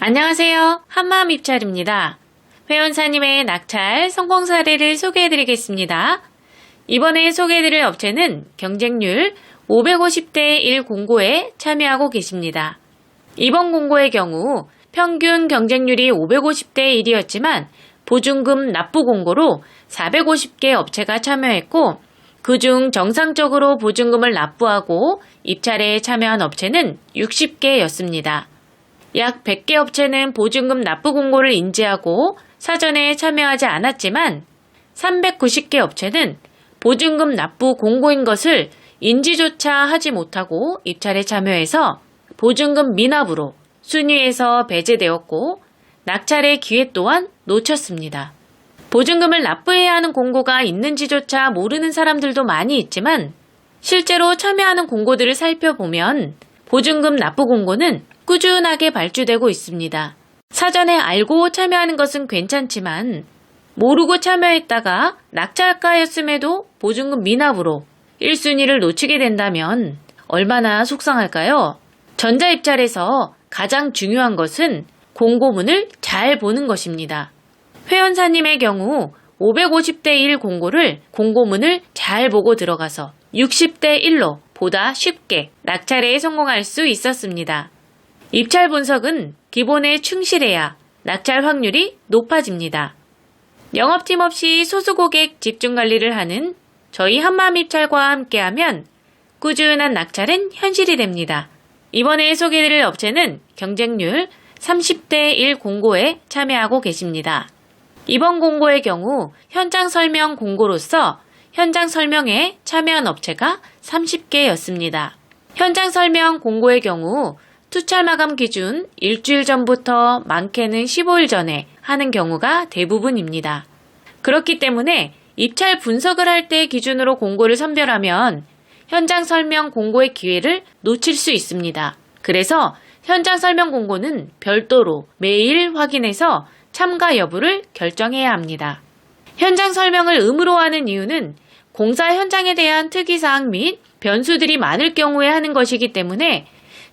안녕하세요. 한마음 입찰입니다. 회원사님의 낙찰 성공 사례를 소개해드리겠습니다. 이번에 소개해드릴 업체는 경쟁률 550대 1 공고에 참여하고 계십니다. 이번 공고의 경우 평균 경쟁률이 550대 1이었지만 보증금 납부 공고로 450개 업체가 참여했고 그중 정상적으로 보증금을 납부하고 입찰에 참여한 업체는 60개였습니다. 약 100개 업체는 보증금 납부 공고를 인지하고 사전에 참여하지 않았지만 390개 업체는 보증금 납부 공고인 것을 인지조차 하지 못하고 입찰에 참여해서 보증금 미납으로 순위에서 배제되었고 낙찰의 기회 또한 놓쳤습니다. 보증금을 납부해야 하는 공고가 있는지조차 모르는 사람들도 많이 있지만 실제로 참여하는 공고들을 살펴보면 보증금 납부 공고는 꾸준하게 발주되고 있습니다. 사전에 알고 참여하는 것은 괜찮지만 모르고 참여했다가 낙찰가였음에도 보증금 미납으로 1순위를 놓치게 된다면 얼마나 속상할까요? 전자입찰에서 가장 중요한 것은 공고문을 잘 보는 것입니다. 회원사님의 경우 550대 1 공고를 공고문을 잘 보고 들어가서 60대 1로 보다 쉽게 낙찰에 성공할 수 있었습니다. 입찰 분석은 기본에 충실해야 낙찰 확률이 높아집니다. 영업팀 없이 소수 고객 집중 관리를 하는 저희 한마음 입찰과 함께하면 꾸준한 낙찰은 현실이 됩니다. 이번에 소개드릴 업체는 경쟁률 30대 1 공고에 참여하고 계십니다. 이번 공고의 경우 현장 설명 공고로서 현장 설명에 참여한 업체가 30개였습니다. 현장 설명 공고의 경우 투찰 마감 기준 일주일 전부터 많게는 15일 전에 하는 경우가 대부분입니다. 그렇기 때문에 입찰 분석을 할 때 기준으로 공고를 선별하면 현장 설명 공고의 기회를 놓칠 수 있습니다. 그래서 현장 설명 공고는 별도로 매일 확인해서 참가 여부를 결정해야 합니다. 현장 설명을 의무로 하는 이유는 공사 현장에 대한 특이사항 및 변수들이 많을 경우에 하는 것이기 때문에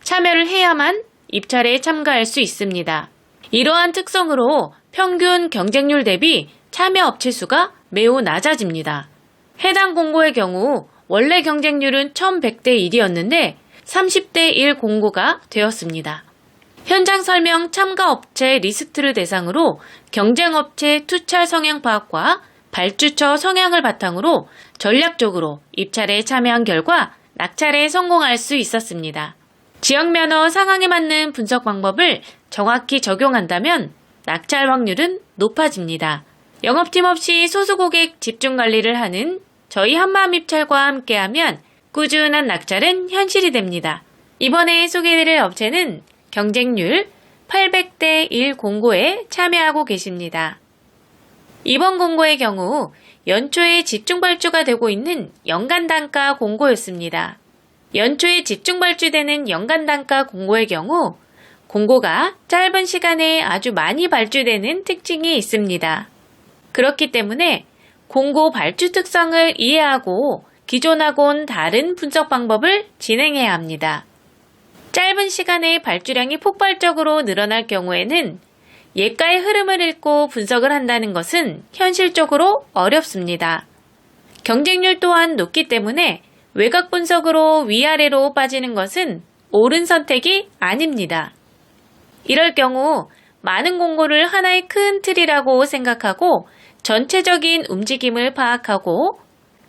참여를 해야만 입찰에 참가할 수 있습니다. 이러한 특성으로 평균 경쟁률 대비 참여 업체 수가 매우 낮아집니다. 해당 공고의 경우 원래 경쟁률은 1100대 1이었는데 30대 1 공고가 되었습니다. 현장 설명 참가 업체 리스트를 대상으로 경쟁 업체 투찰 성향 파악과 발주처 성향을 바탕으로 전략적으로 입찰에 참여한 결과 낙찰에 성공할 수 있었습니다. 지역 면허 상황에 맞는 분석 방법을 정확히 적용한다면 낙찰 확률은 높아집니다. 영업팀 없이 소수 고객 집중 관리를 하는 저희 한마음 입찰과 함께하면 꾸준한 낙찰은 현실이 됩니다. 이번에 소개해드릴 업체는 경쟁률 800대 1 공고에 참여하고 계십니다. 이번 공고의 경우 연초에 집중 발주가 되고 있는 연간 단가 공고였습니다. 연초에 집중 발주되는 연간 단가 공고의 경우 공고가 짧은 시간에 아주 많이 발주되는 특징이 있습니다. 그렇기 때문에 공고 발주 특성을 이해하고 기존하고는 다른 분석 방법을 진행해야 합니다. 짧은 시간에 발주량이 폭발적으로 늘어날 경우에는 예가의 흐름을 읽고 분석을 한다는 것은 현실적으로 어렵습니다. 경쟁률 또한 높기 때문에 외곽 분석으로 위아래로 빠지는 것은 옳은 선택이 아닙니다. 이럴 경우 많은 공고를 하나의 큰 틀이라고 생각하고 전체적인 움직임을 파악하고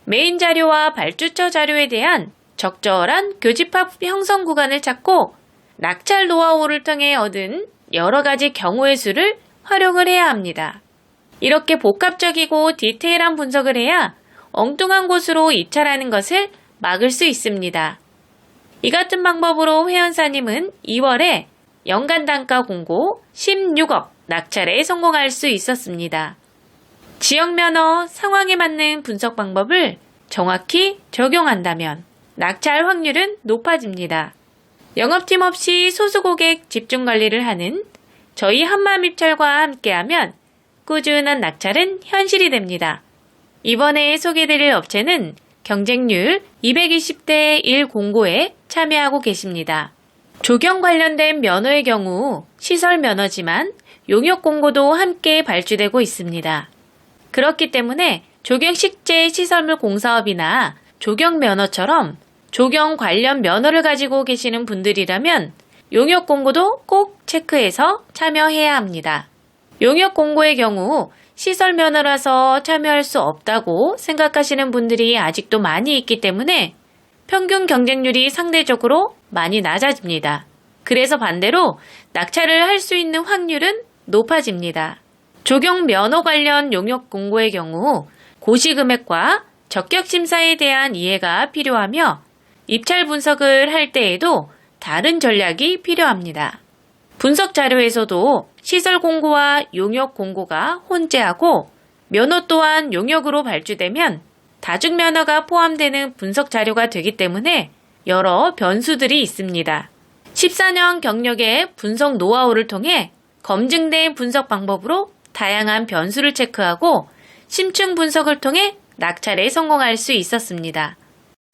메인 자료와 발주처 자료에 대한 적절한 교집합 형성 구간을 찾고 낙찰 노하우를 통해 얻은 여러 가지 경우의 수를 활용을 해야 합니다. 이렇게 복합적이고 디테일한 분석을 해야 엉뚱한 곳으로 입찰하는 것을 막을 수 있습니다. 이 같은 방법으로 회원사님은 2월에 연간 단가 공고 16억 낙찰에 성공할 수 있었습니다. 지역 면허 상황에 맞는 분석 방법을 정확히 적용한다면 낙찰 확률은 높아집니다. 영업팀 없이 소수 고객 집중 관리를 하는 저희 한마음 입찰과 함께하면 꾸준한 낙찰은 현실이 됩니다. 이번에 소개드릴 업체는 경쟁률 220대 1 공고에 참여하고 계십니다. 조경 관련된 면허의 경우 시설 면허지만 용역 공고도 함께 발주되고 있습니다. 그렇기 때문에 조경식재 시설물 공사업이나 조경 면허처럼 조경 관련 면허를 가지고 계시는 분들이라면 용역 공고도 꼭 체크해서 참여해야 합니다. 용역 공고의 경우 시설 면허라서 참여할 수 없다고 생각하시는 분들이 아직도 많이 있기 때문에 평균 경쟁률이 상대적으로 많이 낮아집니다. 그래서 반대로 낙찰을 할 수 있는 확률은 높아집니다. 조경 면허 관련 용역 공고의 경우 고시 금액과 적격 심사에 대한 이해가 필요하며 입찰 분석을 할 때에도 다른 전략이 필요합니다. 분석 자료에서도 시설 공고와 용역 공고가 혼재하고 면허 또한 용역으로 발주되면 다중 면허가 포함되는 분석 자료가 되기 때문에 여러 변수들이 있습니다. 14년 경력의 분석 노하우를 통해 검증된 분석 방법으로 다양한 변수를 체크하고 심층 분석을 통해 낙찰에 성공할 수 있었습니다.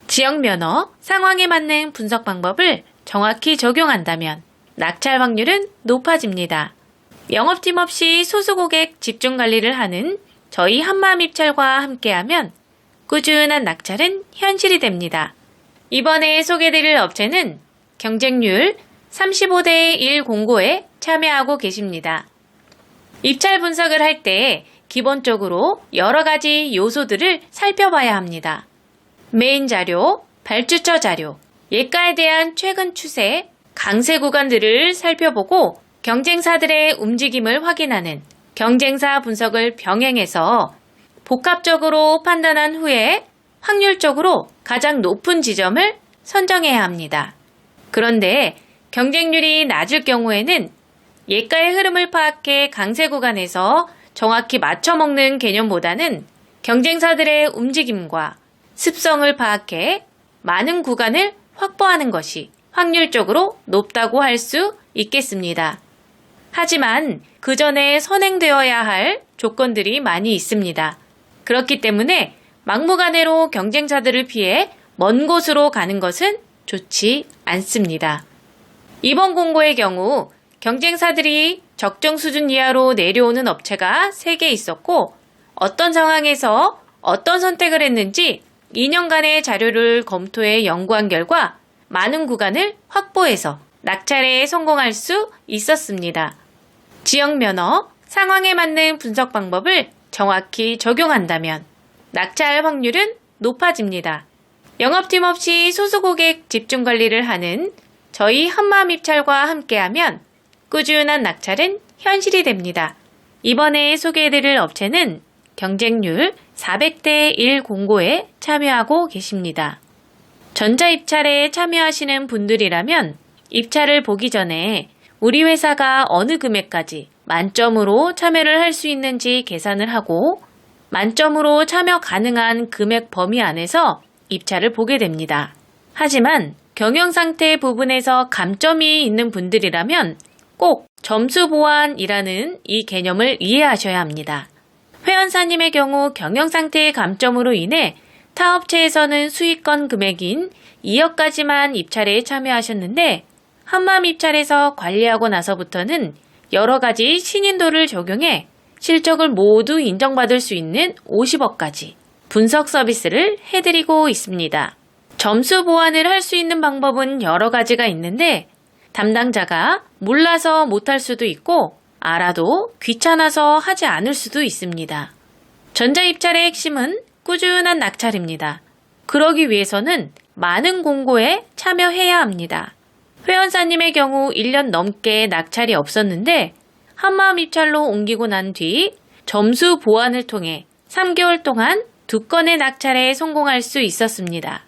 지역 면허, 상황에 맞는 분석 방법을 정확히 적용한다면 낙찰 확률은 높아집니다. 영업팀 없이 소수 고객 집중 관리를 하는 저희 한마음 입찰과 함께하면 꾸준한 낙찰은 현실이 됩니다. 이번에 소개드릴 업체는 경쟁률 35대 1 공고에 참여하고 계십니다. 입찰 분석을 할 때 기본적으로 여러 가지 요소들을 살펴봐야 합니다. 메인 자료, 발주처 자료, 예가에 대한 최근 추세, 강세 구간들을 살펴보고 경쟁사들의 움직임을 확인하는 경쟁사 분석을 병행해서 복합적으로 판단한 후에 확률적으로 가장 높은 지점을 선정해야 합니다. 그런데 경쟁률이 낮을 경우에는 예가의 흐름을 파악해 강세 구간에서 정확히 맞춰먹는 개념보다는 경쟁사들의 움직임과 습성을 파악해 많은 구간을 확보하는 것이 확률적으로 높다고 할 수 있겠습니다. 하지만 그 전에 선행되어야 할 조건들이 많이 있습니다. 그렇기 때문에 막무가내로 경쟁사들을 피해 먼 곳으로 가는 것은 좋지 않습니다. 이번 공고의 경우 경쟁사들이 적정 수준 이하로 내려오는 업체가 3개 있었고 어떤 상황에서 어떤 선택을 했는지 2년간의 자료를 검토해 연구한 결과 많은 구간을 확보해서 낙찰에 성공할 수 있었습니다. 지역 면허, 상황에 맞는 분석 방법을 정확히 적용한다면 낙찰 확률은 높아집니다. 영업팀 없이 소수 고객 집중 관리를 하는 저희 한마음 입찰과 함께하면 꾸준한 낙찰은 현실이 됩니다. 이번에 소개해드릴 업체는 경쟁률 400대 1 공고에 참여하고 계십니다. 전자 입찰에 참여하시는 분들이라면 입찰을 보기 전에 우리 회사가 어느 금액까지 만점으로 참여를 할 수 있는지 계산을 하고 만점으로 참여 가능한 금액 범위 안에서 입찰을 보게 됩니다. 하지만 경영 상태 부분에서 감점이 있는 분들이라면 꼭 점수 보완이라는 이 개념을 이해하셔야 합니다. 회원사님의 경우 경영 상태의 감점으로 인해 타 업체에서는 수익권 금액인 2억까지만 입찰에 참여하셨는데 한마음 입찰에서 관리하고 나서부터는 여러 가지 신인도를 적용해 실적을 모두 인정받을 수 있는 50억까지 분석 서비스를 해드리고 있습니다. 점수 보완을 할 수 있는 방법은 여러 가지가 있는데 담당자가 몰라서 못할 수도 있고 알아도 귀찮아서 하지 않을 수도 있습니다. 전자입찰의 핵심은 꾸준한 낙찰입니다. 그러기 위해서는 많은 공고에 참여해야 합니다. 회원사님의 경우 1년 넘게 낙찰이 없었는데 한마음 입찰로 옮기고 난 뒤 점수 보완을 통해 3개월 동안 두 건의 낙찰에 성공할 수 있었습니다.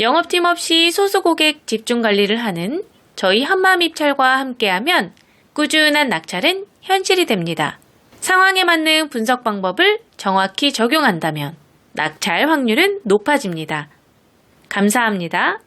영업팀 없이 소수 고객 집중 관리를 하는 저희 한마음 입찰과 함께하면 꾸준한 낙찰은 현실이 됩니다. 상황에 맞는 분석 방법을 정확히 적용한다면 낙찰 확률은 높아집니다. 감사합니다.